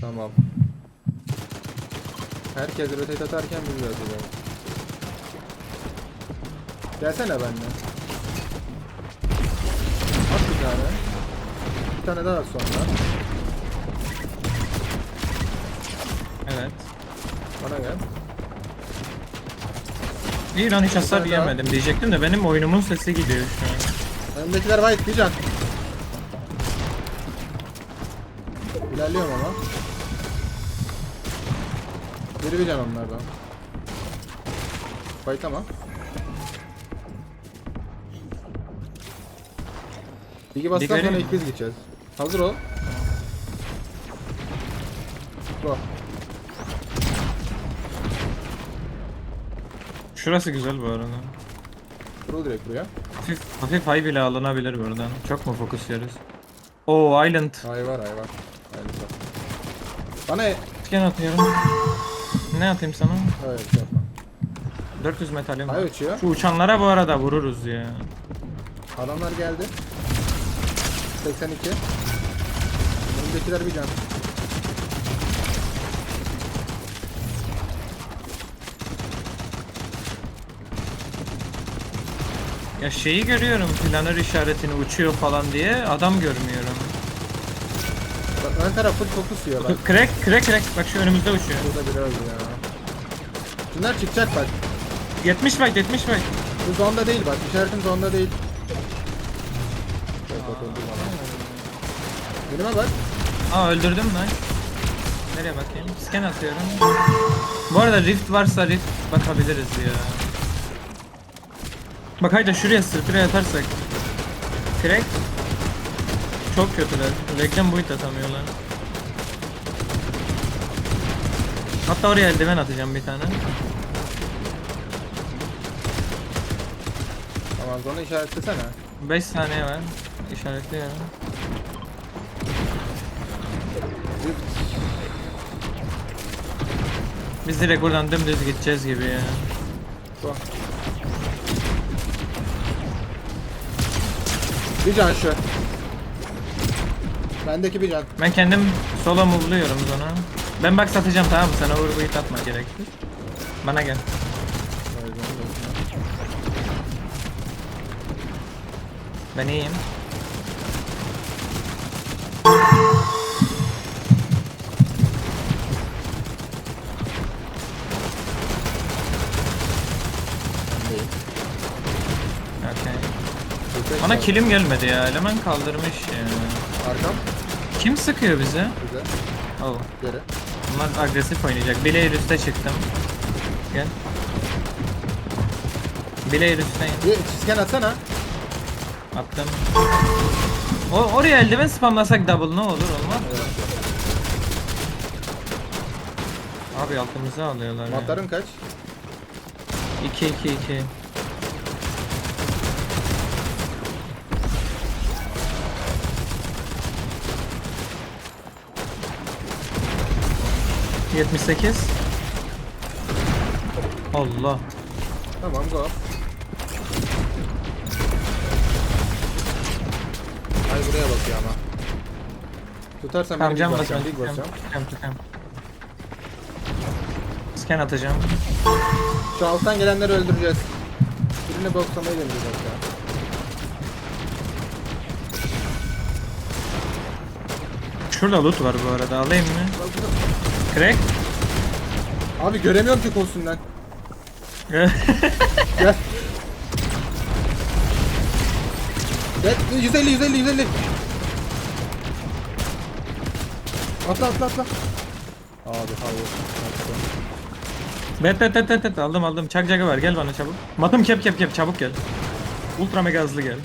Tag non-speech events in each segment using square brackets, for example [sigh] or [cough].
Tamam. Herkes rotate atarken biz atacağız. Gelsene benimle. At bir tane. Bir tane daha at sonra. Evet. Bana gel. İyi lan hiç hasar daha. yemedim diyecektim de benim oyunumun sesi gidiyor şu an. Önümdekiler white bir can. İlerliyorum ama. Biri bir can onlardan. White ama. Bilgi bastıktan sonra ilk biz gideceğiz. Hazır ol. Go. Şurası güzel bu arada. Kurul direkt buraya. Hafif, hafif high bile alınabilir buradan. Çok mu fokus yeriz? Oo Island. Ay var ay var. Ay var. Bana Scan atıyorum. Ne atayım sana? şey yapma. 400 metalim var. Ay uçuyor. Şu uçanlara bu arada vururuz ya. Adamlar geldi. 82. Önümdekiler bir can. Ya şeyi görüyorum planör işaretini uçuyor falan diye adam görmüyorum. Ön taraf full fokus yiyor bak. Crack crack crack bak şu önümüzde uçuyor. Burada biri öldü ya. Bunlar çıkacak bak. 70 bak 70 bak. Bu zonda değil bak. İşaretim zonda değil. Yok, bak, öldü bana. Önüme bak. Aa öldürdüm lan. Nereye bakayım? Scan atıyorum. Bu arada rift varsa rift bakabiliriz ya. Bak haydi şuraya sırtıraya atarsak. Crack. Çok kötüler. Reklam boyut atamıyorlar. Hatta oraya eldiven atacağım bir tane. Tamam zonu işaretlesene. 5 saniye var. İşaretliyorum. Biz direkt buradan dümdüz gideceğiz gibi ya. Bir can şu. Bendeki bir can. Ben kendim solo move'luyorum onu. Ben bak satacağım tamam mı? Sana overweight atma gerekli. Bana gel. Ben iyiyim. Okay. Bana kilim gelmedi ya. Eleman kaldırmış ya. Arkam. Kim sıkıyor bize? Güzel. Oh. Geri. Bunlar agresif oynayacak. Bileğir üste çıktım. Gel. Bileğir üstteyim. Bir scan atsana. Attım. O oraya eldiven spamlasak double ne olur olmaz. Abi altımıza alıyorlar ya. Matların kaç? 2 2 2. Yetmiş sekiz. Allah. Tamam go. Ay buraya bakıyor ama. Tutarsan Tamam beni cam big basacağım. Cam, basacağım. cam, cam. Scan atacağım. Şu alttan gelenleri öldüreceğiz. Birini boksamayı deneyeceğiz hatta. Şurada loot var bu arada alayım mı? Crack. Abi göremiyorum ki kostümden. Gel. Gel 150 150 150. Atla atla atla. Abi hayır. bet bet bet bet bet aldım aldım. Çak çakı var gel bana çabuk. Matım kep kep kep çabuk gel. Ultra mega hızlı gel.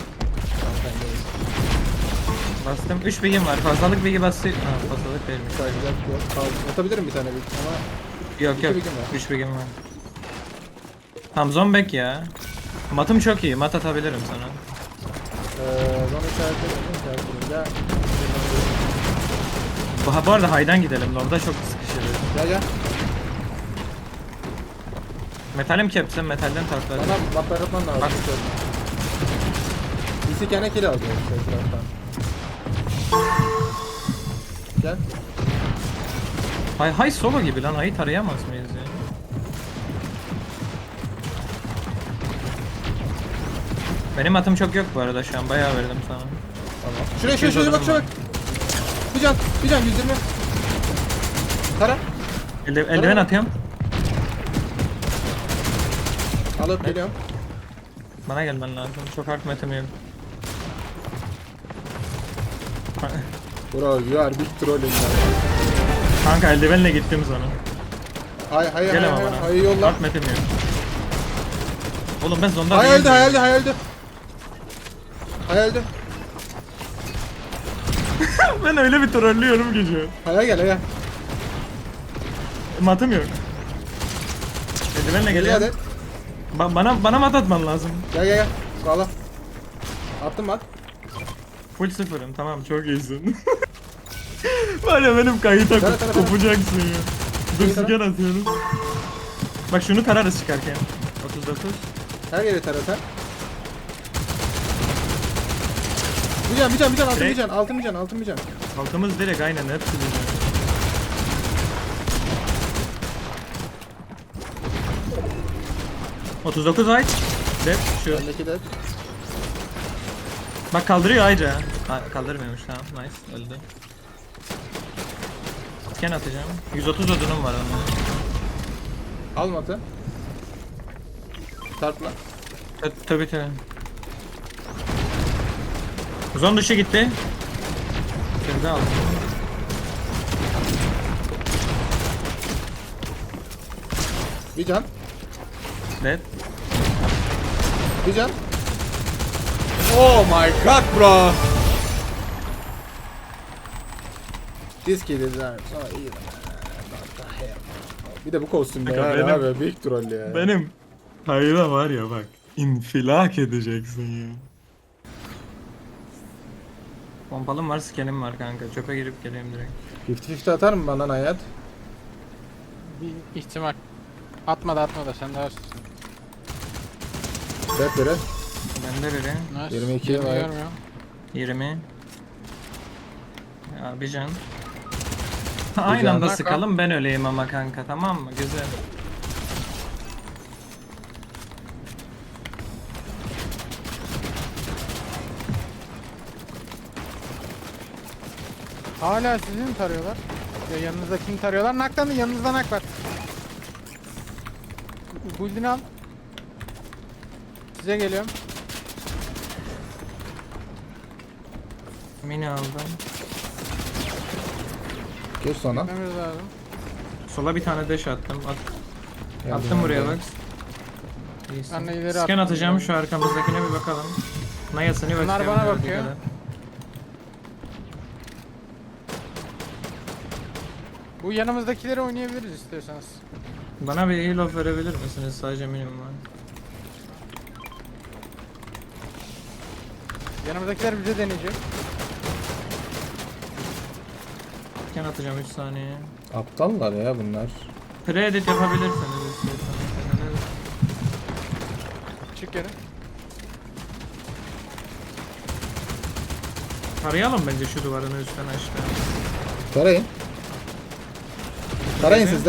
Bastım. 3 bilgim var. Fazlalık bilgi bastı. Ha fazlalık değilmiş. Sayacak yok. Al, Atabilirim bir tane bir ama Yok İki yok. bilgim var. 3 bilgim var. Tamam zombek ya. Matım çok iyi. Mat atabilirim sana. eee bana işaretledim işaretledim. Gel. Bu, bu arada haydan gidelim. Orada çok sıkışırız. Gel gel. Metalim kepsin. Metalden tartlar. Bana bak atman lazım. Bak. Birisi kendi kill aldı işte etraftan. Gel. Hay hay solo gibi lan ayı tarayamaz mıyız ya? Benim atım çok yok bu arada şu an bayağı verdim sana. Tamam. Şuraya şuraya şuraya bak şuraya bak. Bir can. Bir can 120. Tara. Elde, eldiven atıyorum. Alıp geliyorum. Bana gelmen lazım. Çok hard metim yok. Bro you are big trolling. Kanka eldivenle gittim sana. Hay hay hay Gel ama hay. bana. Hay yolla. Hard metim yok. Oğlum ben zonda Hay değilim. öldü hay öldü hay öldü. Hay öldü. [laughs] ben öyle bir trollüyorum ki şu. Hay'a gel hay'a. Matım yok. Eldivenle Gel geliyor. hadi. Ba- bana bana mat atman lazım. Gel gel gel. Bağla. Attım at. Full sıfırım tamam çok iyisin. [laughs] Var ya benim kayıta tara. kopacaksın ya. Dur Tara. scan atıyoruz. Bak şunu tararız çıkarken. 39. Her yere tara sen. Bir can bir can bir can altın bir Direkt. can altın bir can altın bir can. Halkımız direkt aynen hepsi bizim. ...39 ay. Dep şu. Öndeki de. Bak kaldırıyor ayrıca. Ha, kaldırmıyormuş tamam nice öldü. Scan atacağım. 130 odunum var onun. Almadı. Tartla. Tö- Tabii tabii. Zon dışı gitti. Şimdi aldım. Bir can. Dead. Bir can. Oh my god bro. This kid is. So iyi. What the hell? Bir de bu kostümde Kanka yani benim- abi büyük troll ya. Benim hayra var ya bak. infilak edeceksin ya. Pompalım var, skenim var kanka. Çöpe girip geleyim direkt. 50-50 atar mı bana hayat? Bir ihtimal. Atma da atma da sen de varsın. Dört lira. Nice. 22 Yirmi var. görmüyorum. 20. Ya bir can. Aynı anda sıkalım ben öleyim ama kanka tamam mı? Güzel. Hala sizi mi tarıyorlar? Ya yanınızdakini tarıyorlar. Naktan da yanınızda nak var. Buildini al. Size geliyorum. Mini aldım. Geç sana. Sola bir tane dash attım. At, Geldim, attım buraya bak. İyisin. Ben de ileri Scan attım. atacağım şu arkamızdakine bir bakalım. Nayasını ve Bunlar bana bakıyor. Bu yanımızdakileri oynayabiliriz istiyorsanız. Bana bir heal off verebilir misiniz? Sadece minimum var. Yanımızdakiler bize deneyecek. Scan atacağım 3 saniye. Aptallar ya bunlar. Pre-edit yapabilirsiniz istiyorsanız. Çık geri. Tarayalım bence şu duvarını üstten aşağı. Tarayın. Tarayın siz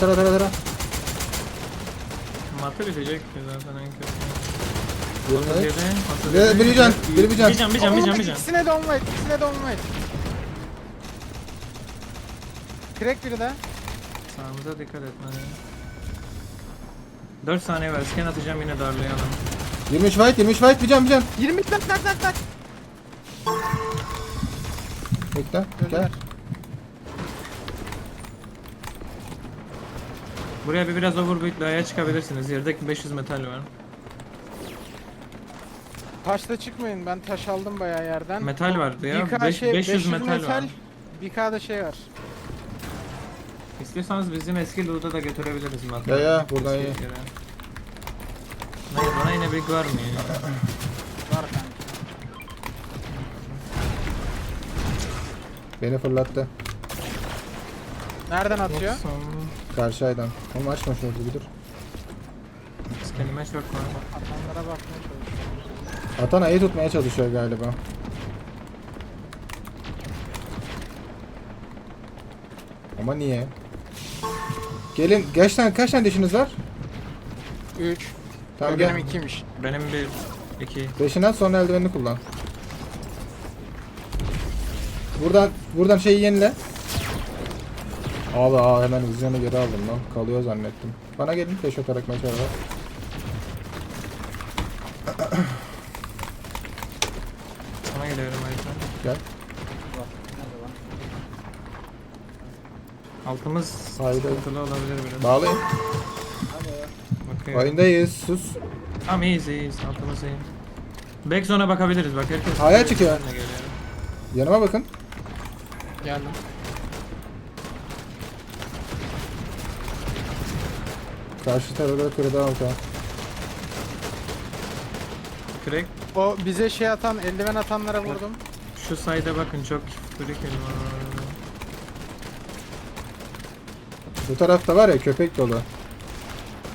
Tara tara tara tara. Matı bitecek ki zaten en kötü. Yirmi. 37, Ve biri can, biri bir can. Bir can, bir can, bir can, bir can. İkisine de online, ikisine de online. Crack biri de. Sağımıza dikkat etmeli. 4 saniye ver, scan atacağım yine darlayalım. 23 fight, 23 fight, bir can, bir can. 20 tak tak tak tak. Bekle, Öldüler. Buraya bir biraz overbuild aya çıkabilirsiniz. Yerdeki 500 metal var. Taşla çıkmayın. Ben taş aldım bayağı yerden. Metal vardı ya. 1K Beş- şey, 500 metal var. 1K'da şey var. İstiyorsanız bizim eski loot'a da götürebiliriz metal. Ya ya, buradan Eski iyi. yere. Hayır, bana yine big var mı ya? Var kanka. Beni fırlattı. Nereden atıyor? Karşı aydan. Oğlum açma şunu bir dur. Kendime çok var. Atanlara bakmaya çalışıyorum. Atan ayı tutmaya çalışıyor galiba. Ama niye? Gelin kaç tane kaç tane dişiniz var? 3. Tamam benim gel. ikiymiş. Benim bir, iki. Beşinden sonra eldivenini kullan. Buradan buradan şeyi yenile. Abi aa hemen vizyonu geri aldım lan. Kalıyor zannettim. Bana gelin peş atarak meşale var. Sana geliyorum yüzden. Gel. Altımız Haydi. sıkıntılı olabilir biraz. Bağlayın. Bakıyorum. Oyundayız. Sus. Tamam iyiyiz iyiyiz. Altımız iyi. Backzone'a bakabiliriz bak herkes. Aya çıkıyor. Ben de geliyorum. Yanıma bakın. Geldim. Karşı tarafa kırdı alta. Crack. O bize şey atan, eldiven atanlara vurdum. Şu sayda bakın çok freaking var. Bu tarafta var ya köpek dolu.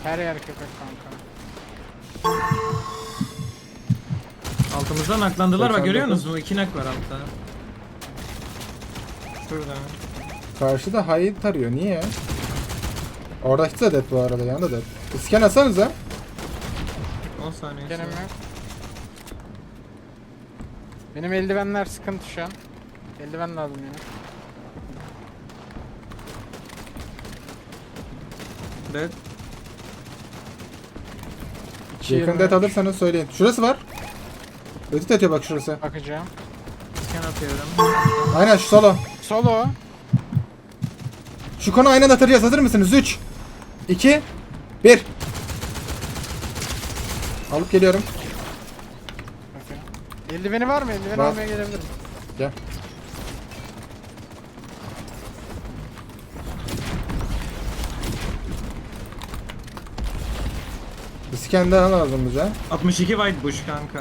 Her yer köpek kanka. Altımızdan naklandılar bak 89. görüyor musunuz? İki nak var altta. Şurada. Karşıda hayı tarıyor. Niye? Oradaki de dead bu arada. Yanında dead. İsken atsanıza. 10 saniye Benim sonra. Benim eldivenler sıkıntı şu an. Eldiven lazım yine. Dead. İki Yakın yirmi dead üç. alırsanız söyleyin. Şurası var. Ödit atıyor bak şurası. Bakacağım. Scan atıyorum. Aynen şu solo. Solo. Şu konu aynen atacağız. Hazır mısınız? 3 2 1 Alıp geliyorum. Eldiveni var mı? Eldiveni Var. almaya gelebilirim. Gel. İsken daha lazım bize. 62 white bush kanka.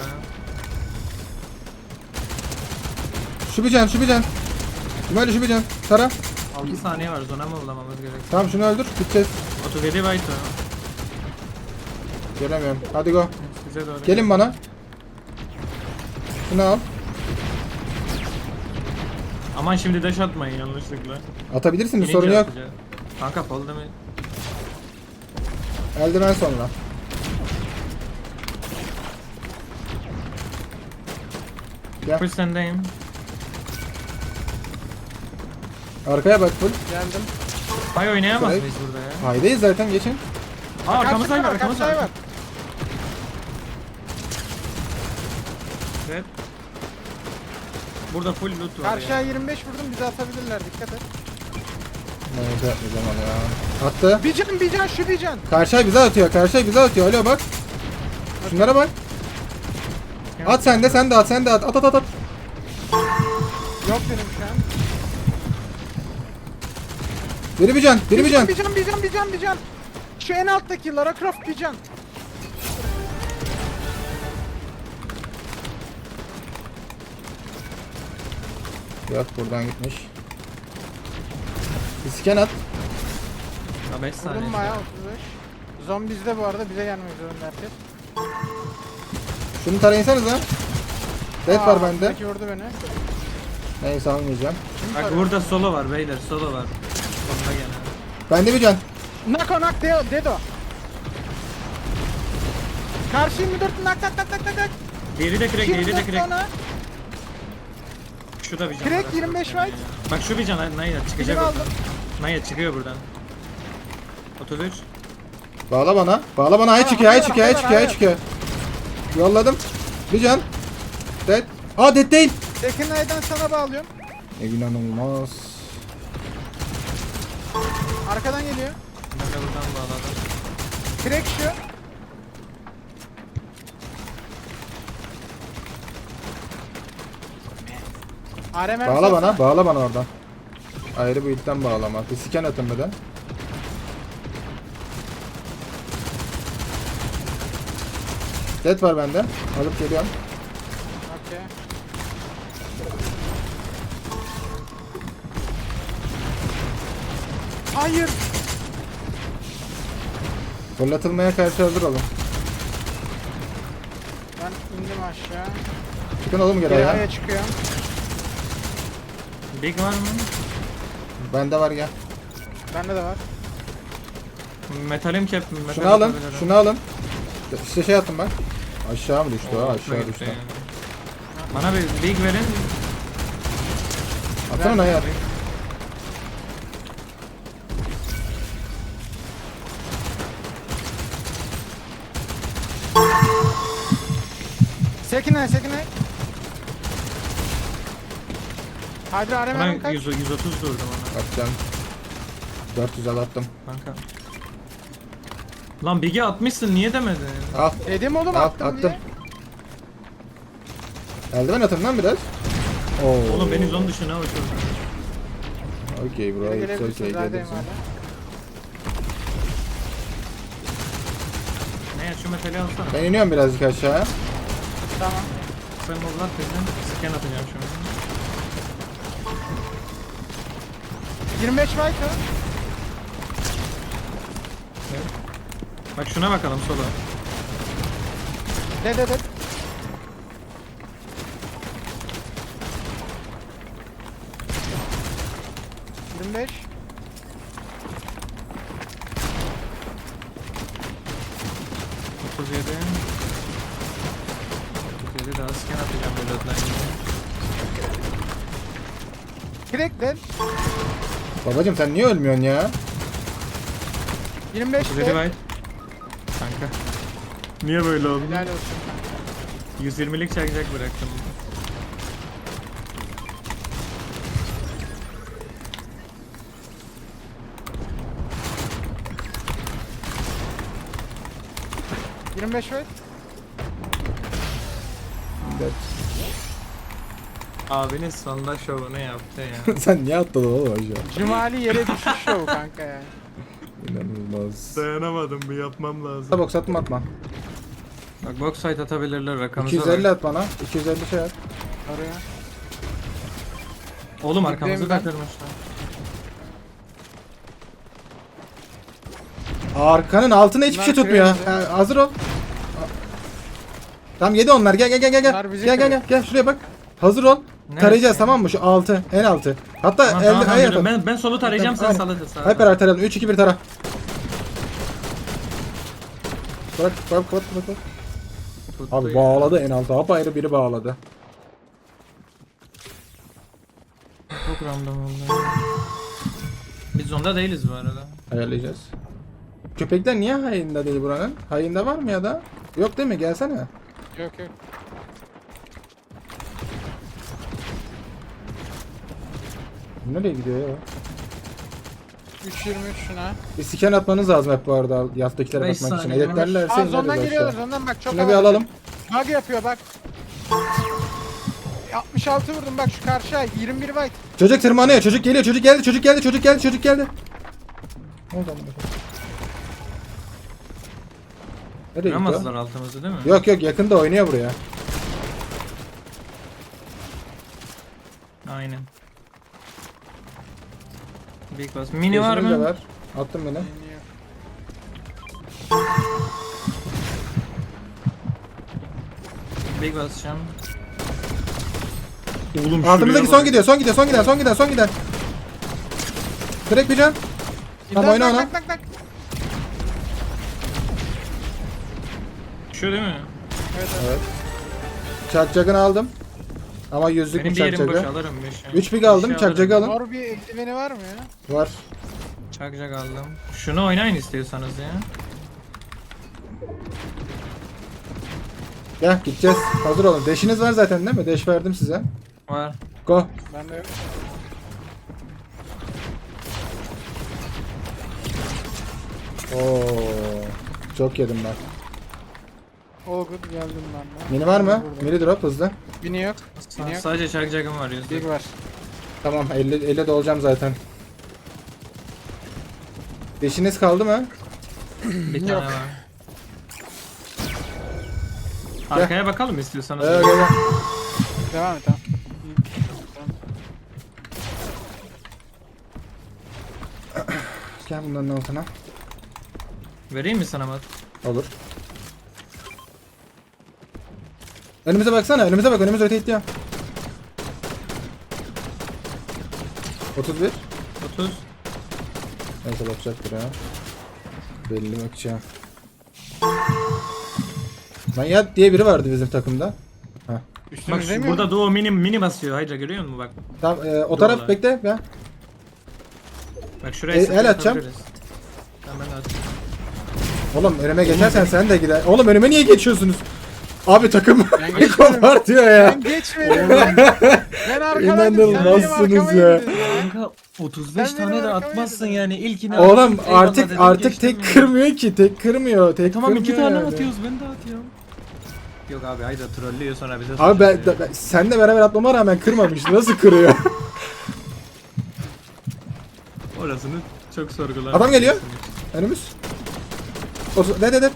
Bir can. Böyle can. Tara. 6 saniye var zona mı bulamamız gerek. Tamam şunu öldür. Gideceğiz. 37 white o. Göremiyorum. Hadi go. Size doğru. Gelin bana. Şunu al. Aman şimdi dash atmayın yanlışlıkla. Atabilirsiniz İnince sorun yok. atacağız. Kanka fall damage. Eldiven sonra. Gel. Full sendeyim. Arkaya bak full. Geldim. Hay oynayamaz Direkt. mıyız burada ya? Haydayız zaten geçin. Aa arkamızda var Karşı arkamızda var. var. Evet. Burada full loot var Karşıya ya. 25 vurdum bizi atabilirler dikkat et. Neyse yapmayacağım onu ya. Attı. Bir can bir can şu bir can. Karşıya bize atıyor. Karşıya bize atıyor. Alo bak. Şunlara bak. At sen de sen de at sen de at. At at at at. Yok benim şu an. Biri bir can. Biri bir can. Bir can bir can bir can bir can. Şu en alttaki Lara Croft bir can. Yok buradan gitmiş. İsken at. Ha 5 saniye. Vurdum bayağı 35. Zombi bizde bu arada bize gelmek zorunda herkes. Şunu tarayınsanız ha. Dead var bende. alttaki vurdu beni. Neyse almayacağım. Bak burada solo var beyler solo var. Sonunda gene. Bende bir can. Nak o nak Deo, Dedo. Karşı 24 nak tak tak tak tak tak. Diğeri de crack, diğeri de 24 crack. Şu da bir can. Crack var. 25 white. Bak şu bir can Naya çıkacak Birini aldım. Naya çıkıyor buradan. 33. Bağla bana. Bağla bana. Ay çıkıyor. Ay çıkıyor. Ay çıkıyor. Ay çıkıyor. Yolladım. Bir can. Dead. Aa dead değil. Second Eye'den sana bağlıyorum. E, inanılmaz. Arkadan geliyor. Ben de buradan bağladım. Crack şu. RMR Bağla bana. Bağla bana oradan. Ayrı bir ilkten bağlama. Bir scan atın bir de. Dead var bende. Alıp geliyorum. Okey. Hayır. Fırlatılmaya karşı hazır olun. Ben indim aşağı. Çıkın oğlum geri Geri ya. aya çıkıyorum. Big var mı? Bende var gel. Bende de var. Metalim cap. Metal Şunu alın. yapabilirim. Şunu alın. Size şey attım ben. Aşağı mı düştü? Oo, ha? aşağı düştü. yani. Bana bir big verin. Atsana onu Hadi arama Bana kaç. 100, 130 durdum ona. Atacağım. 400 al attım. Kanka. Lan Big'i atmışsın niye demedin? Al. Dedim oğlum Al, attım attım. diye. Eldiven atın lan biraz. Oo. Oğlum beni zon dışına uçurdun. Okey bro. Geri It's gelebilirsin. okay. Zaten gelirsin. hala. Ne ya şu metali alsana. Ben iniyorum birazcık aşağıya. Tamam. Sen moblat dedin. Scan atacağım şimdi. 25 byte var. Bak şuna bakalım sola. De de de. Yirmi beş. Otuz yedi. Otuz yedi daha scan atacağım reload'dan. Crack dead. Babacım sen niye ölmüyorsun ya? 25 Otuz yedi dead. byte. Kanka. Niye böyle oldu? Helal olsun. 120'lik çakacak bıraktım. Yirmi beş byte. Abiniz sonda şovunu yaptı ya. [laughs] sen niye atladın oğlum aşağı? Cumali yere düşüş show kanka yani. İnanılmaz. Dayanamadım bir yapmam lazım. Box atma atma. Bak box fight atabilirler rakamıza 250 bak. at bana. 250 şey at. Oraya. Oğlum arkamızı da kırmışlar. Arkanın altına hiçbir Bunlar şey tutmuyor. kırıyor Ha, hazır ol. Tamam yedi onlar. Gel gel gel gel gel. Bunlar bizi Gel gel gel. Gel şuraya bak. Hazır ol. Neresi Tarayacağız ya? tamam mı? Şu altı. En altı. Hatta Tamam, elde tamam, yapalım. ben, ben solu tarayacağım sen salı sağa. Hep beraber tarayalım. 3 2 1 tara. Bırak bırak bırak bırak. Tuttu Abi ya. bağladı en altı. Hap ayrı biri bağladı. Çok random oldu. Biz zonda değiliz bu arada. Ayarlayacağız. Köpekler niye hayında değil buranın? Hayında var mı ya da? Yok değil mi? Gelsene. Yok yok. Nereye gidiyor ya? 3.23 şuna. Bir scan atmanız lazım hep bu arada yastakilere Beş bakmak için. saniye Editlerlerse Aa zondan ineriz geliyorlar aşağı. zondan bak çok Şunu bir havalı. alalım. Bug yapıyor bak. 66 vurdum bak şu karşıya 21 byte. Çocuk tırmanıyor. Çocuk geliyor. Çocuk geldi. Çocuk geldi. Çocuk geldi. Çocuk geldi. Ne oldu amına koyayım? Nereye gitti Kıramazlar o? altımızı değil mi? Yok yok yakında oynuyor buraya. Aynen. Big boss. Mini var de mı? Var. Attım beni. Big basacağım. Oğlum Altımızdaki son gidiyor. Son gidiyor. Son giden. Son giden. Son giden. Direkt bir can. Tamam oyna ona. Şu değil mi? Evet. Çakcakını aldım. Ama yüzlük Benim bir bir yerim boş alırım bir şey. 3 big aldım. Şey alırım. alın. Mor bir eldiveni var mı ya? Var. Çakacak aldım. Şunu oynayın istiyorsanız ya. Gel gideceğiz. Hazır olun. Deşiniz var zaten değil mi? Deş verdim size. Var. Go. Ben de Oo. Çok yedim ben. good geldim ben de. Mini var mı? Mini drop hızlı. Bini yok. Bini yok. sadece çakacakım var yüzde. Big var. Tamam 50 50 de olacağım zaten. Deşiniz kaldı mı? Bir tane var. Arkaya bakalım istiyorsanız. Evet gel. Devam et tamam. Tamam. Gel bunların altına. Vereyim mi sana mat? Olur. Önümüze baksana. Önümüze bak. Önümüz rotate diyor. 31. 30. Neyse bakacaktır ha. Belli bakacağım. Manyak diye biri vardı bizim takımda. Bak Üstümüzde şu, mi? burada Doğu mini mini basıyor. Hydra görüyor musun bak? Tamam e, o taraf Doğru. bekle ya. Bak şuraya E, el sıkıntı atacağım. Tamam ben de atayım. Oğlum önüme geçersen sen de gider. Oğlum önüme niye geçiyorsunuz? Abi takım Ben geçmedim. var diyor ya. Ben geçmedim. ben arkadaydım. sen benim İnanılmazsınız arkama ya. ya. Kanka 35 Sen tane de atmazsın yani ilkini Oğlum eyvallah artık dedim, artık geçtim tek ya. kırmıyor ki. Tek kırmıyor. Tek Tamam iki kırmıyor tane yani. atıyoruz ben de atıyorum. Yok abi Hydra trollüyor sonra bize Abi ben, suçluyor. ben senle beraber atmama rağmen kırmamış. Nasıl kırıyor? Orasını çok sorgular. Adam geliyor. Önümüz. O, ne dedim?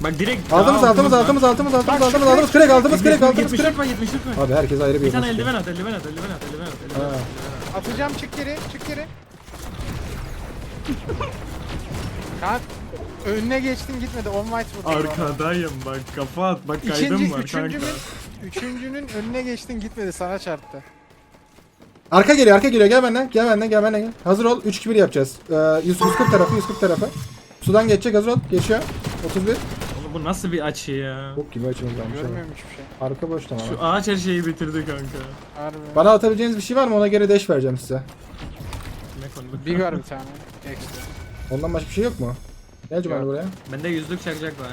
Bak direkt Altımız Aa, altımız altımız altımız altımız altımız şu altımız kürek altımız 70 altımız. 70 var 70 var. Abi herkes ayrı bir Bir tane eldiven at eldiven at eldiven at eldiven at eldiven at. Atacağım çık geri çık geri. Kanka önüne geçtin gitmedi. On white vurdu. Arkadayım bak kafa at bak kaydım İkinci, var kanka. üçüncünün, üçüncünün önüne geçtin gitmedi sana çarptı. Arka geliyor arka geliyor gel benden gel benden gel benden gel. Hazır ol 3 2 1 yapacağız. Ee, 100 140 tarafı 140 tarafı. Sudan geçecek hazır ol geçiyor. 31. Bu nasıl bir açı ya? Bok gibi varmış. abi. Görmüyorum hiçbir şey. Arka boş tamam. Şu ağaç her şeyi bitirdi kanka. Harbi. Bana atabileceğiniz bir şey var mı ona göre dash vereceğim size. Ne konu? Bir var bir tane. Ekstra. Ondan başka bir şey yok mu? Gel Cumali Yok. buraya. Bende yüzlük çakacak var.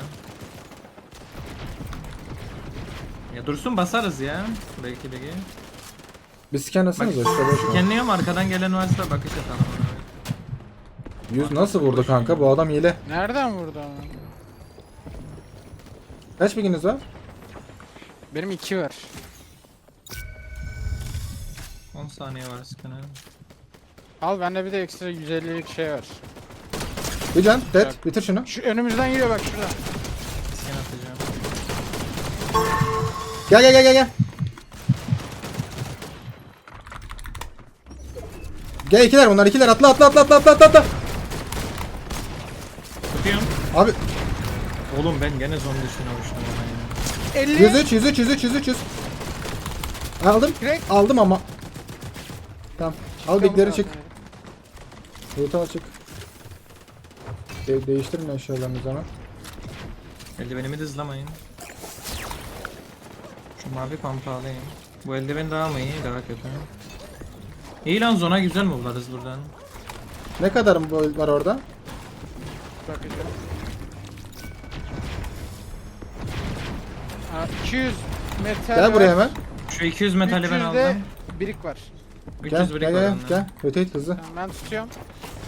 Ya dursun basarız ya. Belki de gel. Bir scan atsanıza işte boş ver. Kenliyorum arkadan gelen varsa bakış atalım ona. 100 nasıl vurdu kanka bu adam hile. Nereden vurdu ama? Kaç bilginiz var? Benim iki var. 10 saniye var sıkına. Al bende bir de ekstra 150'lik şey var. Bir can dead Yok. bitir şunu. Şu önümüzden geliyor bak şurada. Sken atacağım. Gel gel gel gel gel. Gel ikiler bunlar ikiler atla atla atla atla atla atla atla. Tutuyorum. Abi Oğlum ben gene zombi uçtum ona ya. 50. 103 103 103 103 100. Aldım. Direkt. Aldım ama. Tamam. Al bigleri çık. Loot'u al çık. De değiştirin eşyalarınızı hemen. Eldivenimi de hızlamayın. Şu mavi pampa alayım. Bu eldiven daha mı iyi daha kötü? İyi lan zona güzel mi bularız buradan? Ne kadar mı var orada? Bakacağım. 200 metal Gel buraya var. hemen. Şu 200 metali ben 300 de aldım. birik var. 300 Gel birik gel var gel ondan. gel. Rotate hızlı. Tamam, ben tutuyorum.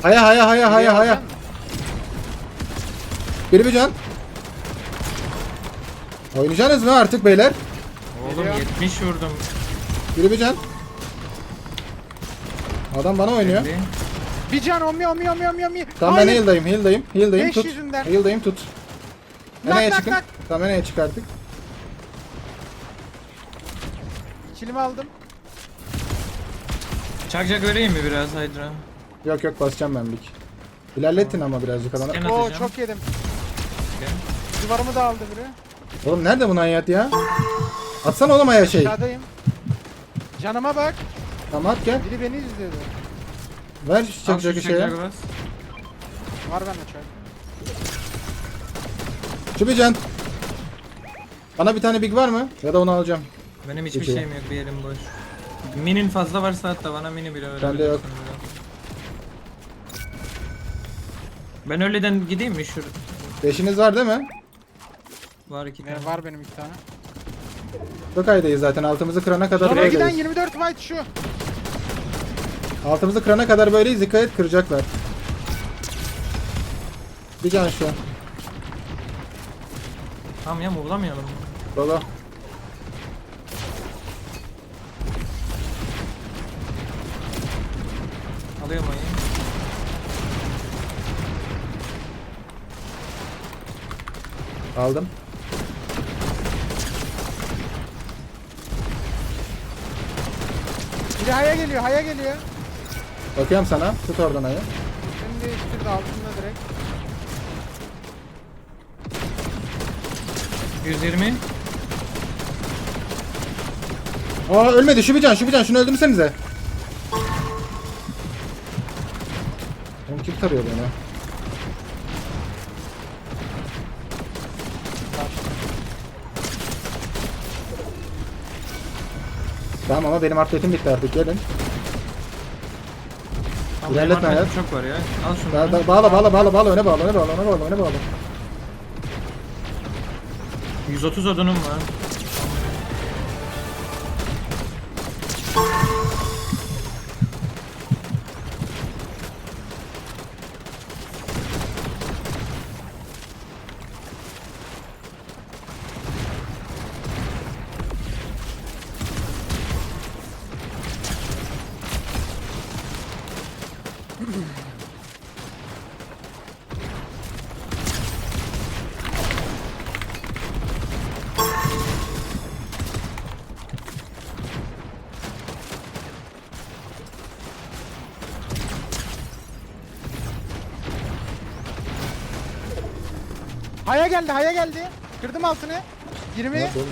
Haya haya haya haya haya. alacaksın mı? Biri bir can. Oynayacaksınız mı artık beyler? Oğlum Geliyor. 70 vurdum. Biri bir can. Adam bana oynuyor. Elli. Bir can omi omi omi omi omi. Tamam ben Hayır. heal'dayım, heal'dayım, heal'dayım Beş tut. yüzünden. Heal'dayım tut. Nak, çıkın? nak. Tamam nereye çıkarttık? Kilimi aldım. Çakacak vereyim mi biraz Hydra? Yok yok basacağım ben bir. İlerlettin ama birazcık alanı. Scan Oo atacağım. çok yedim. Gel. Duvarımı da aldı biri. Oğlum nerede bunun hayat ya? Atsana oğlum aya şey. Aşağıdayım. Canıma bak. Tamam at gel. Biri beni izliyordu. Ver şu Al şu çakacak şeye. çakacak bas. Var bende çay. Şu bir can. Bana bir tane big var mı? Ya da onu alacağım. Benim hiçbir Peki. şeyim yok bir yerim boş. Minin fazla varsa hatta bana mini bile verebilirsin. Bende yok. Ben öyleden gideyim mi şur? Beşiniz var değil mi? Var iki Ne tane. var benim iki tane. Çok aydayız zaten. Altımızı kırana kadar Sonra giden böyleyiz. 24 white şu. Altımızı kırana kadar böyleyiz. Dikkat et kıracaklar. Bir can şu. Tamam ya vuramayalım. Baba. Aldım. Biri haya geliyor haya geliyor. Bakıyorum sana. Tut oradan ayı. Şimdi üstünde altında direkt. 120. Aa ölmedi. Şu bir can, şu bir can. Şunu öldürsenize. Oğlum kim tarıyor beni? Tamam ama benim atletim bitti artık gelin. Tamam, İlerletme arkadaşım çok var ya. Al şunu. Ba- ba- Bağla bağla bağla bağla öne bağla öne bağla öne bağla öne bağla. 130 odunum var. Haya geldi haya geldi. Kırdım altını. 20. Evet, oğlum.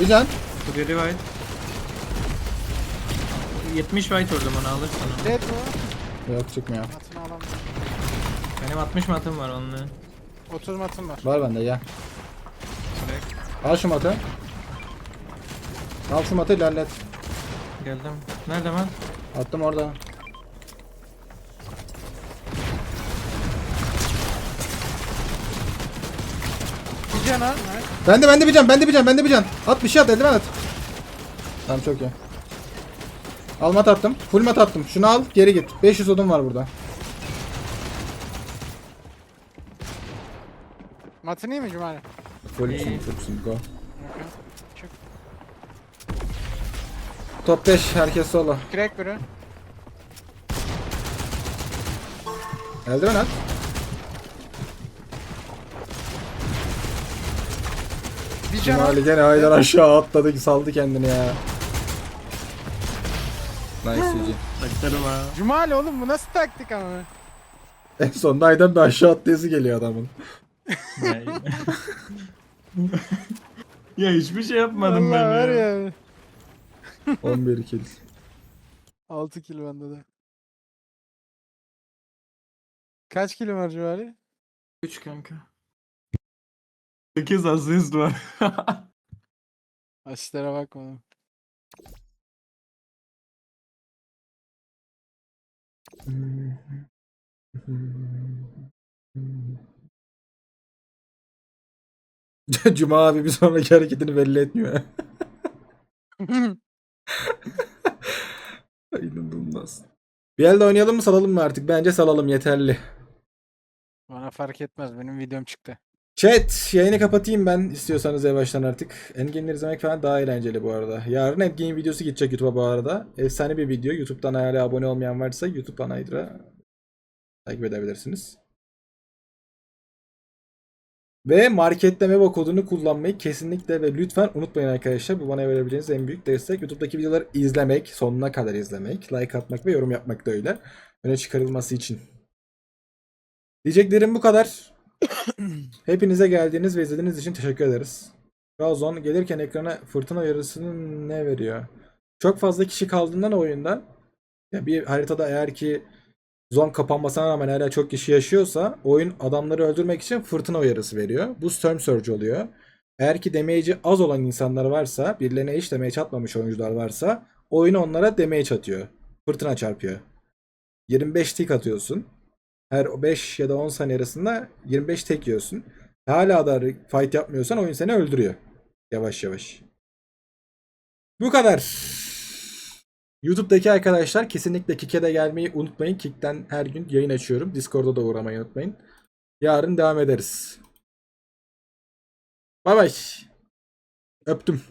Bir can. Bu biri white. 70 white vurdum onu alırsın onu. Dead bu. Yok çıkmıyor. Matını alalım. Benim 60 matım var onunla. 30 matım var. Var bende ya. Al şu matı. Al şu matı ilerlet. Geldim. Nerede man? Attım orada. Bir cana. Bende bende bir can bende bir can bende bir can. At bir şey at eldiven at. Tamam çok iyi. Al mat attım. Full mat attım. Şunu al geri git. 500 odun var burada. Matın iyi mi Cumali? Full İyi. fullsün go. Çık. Top 5 herkes solo. Crack biri. Eldiven at. Bir cana. Ali gene aydan aşağı atladı saldı kendini ya. Nice. Bakarım ha. Cumali oğlum bu nasıl taktik ama? En sonunda aydan bir aşağı atlayası geliyor adamın. ya, hiçbir şey yapmadım Vallahi ben var ya. ya. 11 kill. 6 kilo bende de. Kaç kilo var Cumali? 3 kanka. 8 asist var. [laughs] Asistlere bakma. [laughs] Cuma abi bir sonraki hareketini belli etmiyor. [laughs] İnanılmaz. Bir elde oynayalım mı salalım mı artık? Bence salalım yeterli. Bana fark etmez benim videom çıktı. Chat yayını kapatayım ben istiyorsanız yavaştan artık. Endgame'leri izlemek falan daha eğlenceli bu arada. Yarın Endgame videosu gidecek YouTube'a bu arada. Efsane bir video. YouTube'dan hala abone olmayan varsa YouTube'dan Aydra takip edebilirsiniz. Ve markette Meva kodunu kullanmayı kesinlikle ve lütfen unutmayın arkadaşlar. Bu bana verebileceğiniz en büyük destek. YouTube'daki videoları izlemek, sonuna kadar izlemek, like atmak ve yorum yapmak da öyle. Öne çıkarılması için. Diyeceklerim bu kadar. Hepinize geldiğiniz ve izlediğiniz için teşekkür ederiz. Razon gelirken ekrana fırtına uyarısını ne veriyor? Çok fazla kişi kaldığından oyunda ya bir haritada eğer ki zon kapanmasına rağmen hala çok kişi yaşıyorsa oyun adamları öldürmek için fırtına uyarısı veriyor. Bu Storm Surge oluyor. Eğer ki damage'i az olan insanlar varsa, birilerine hiç damage atmamış oyuncular varsa oyun onlara damage atıyor. Fırtına çarpıyor. 25 tick atıyorsun. Her 5 ya da 10 saniye arasında 25 tek yiyorsun. Hala da fight yapmıyorsan oyun seni öldürüyor. Yavaş yavaş. Bu kadar. YouTube'daki arkadaşlar kesinlikle Kik'e de gelmeyi unutmayın. Kik'ten her gün yayın açıyorum. Discord'a da uğramayı unutmayın. Yarın devam ederiz. Bay bay. Öptüm.